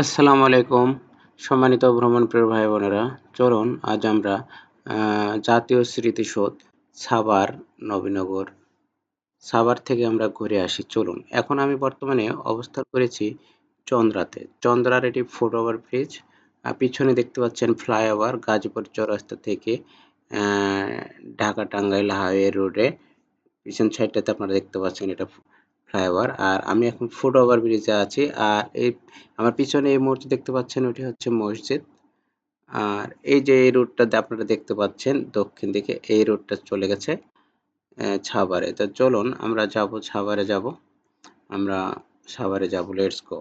আসসালামু আলাইকুম, সম্মানিত ভ্রমণপ্রিয় ভাই বোনেরা চলুন, আজ আমরা জাতীয় স্মৃতিসৌধ সাভার নবীনগর, সাভার থেকে আমরা ঘুরে আসি। চলুন, এখন আমি বর্তমানে অবস্থান করেছি চন্দ্রাতে। চন্দ্রার এটি ফুটওভার ব্রিজ পিছনে দেখতে পাচ্ছেন ফ্লাইওভার গাজীপুর চৌরাস্তা থেকে ঢাকা টাঙ্গাইল হাইওয়ে রোডে। পিছন সাইডটাতে আপনারা দেখতে পাচ্ছেন এটা ফ্লাইওভার আর আমি এখন ফুটওভার ব্রিজে আছি, আর এই, আমার পিছনে এই মুহূর্তে দেখতে পাচ্ছেন ওটি হচ্ছে মসজিদ। আর এই যে এই রুটটাতে আপনারা দেখতে পাচ্ছেন দক্ষিণ দিকে, এই রুটটা চলে গেছে ছাভারে তো চলুন, আমরা যাব ছাভারে যাব। আমরা সাভারে যাব লেটস গো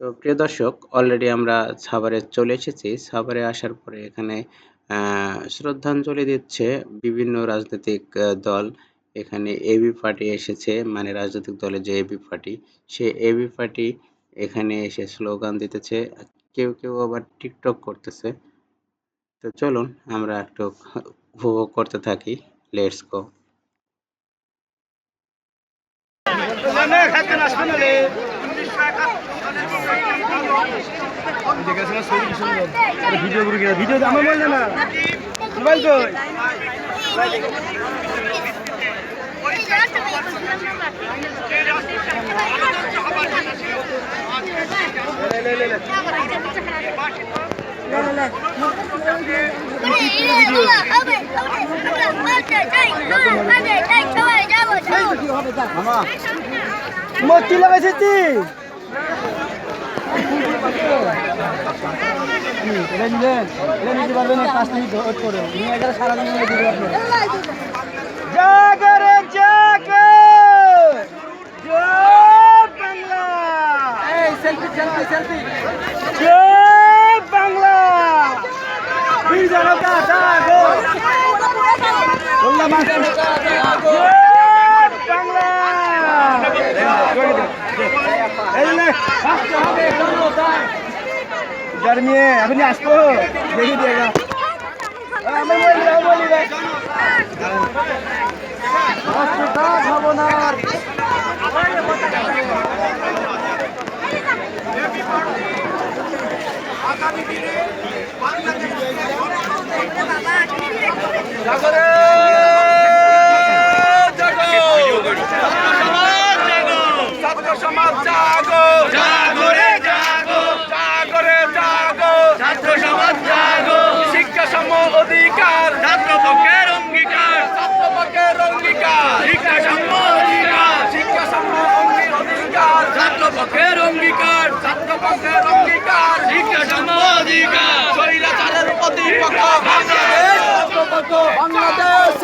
তো প্রিয় দর্শক অলরেডি আমরা সাভারে চলে এসেছি। সাভারে আসার পরে এখানে শ্রদ্ধাঞ্জলি দিচ্ছে বিভিন্ন রাজনৈতিক দল। এখানে এবি পার্টি এসেছে মানে রাজনৈতিক দলের যে এবি পার্টি সে এবি পার্টি এখানে এসে স্লোগান দিতেছে। কেউ কেউ আবার টিকটক করতেছে। তো চলুন, আমরা একটু উপভোগ করতে থাকি। লেটস গো ভিডিও ভিডিও আমার মোবাইল না মোবাইল কই মতি লাগাইছিস তুই এটা নিলেন এটা নিতে পারবেন না পাঁচ করে নিয়ে গেলে সারাদিন নিয়ে দিতে পারবেন জাগো রে জাগো জয় বাংলা এই selfie selfie selfie Joy Bangla गर्मी है अपनी आपको नहीं देगा हमें बोल रहा बोल रहा জাগরে ছাত্র সমাজ জাগো জাগো রে জাগো জাগরে জাগো ছাত্র সমাজ জাগো শিক্ষা সম অধিকার ছাত্র পক্ষের অঙ্গীকার অঙ্গীকার ছাত্র পক্ষের অঙ্গীকার ছাত্রপক্ষের অঙ্গীকার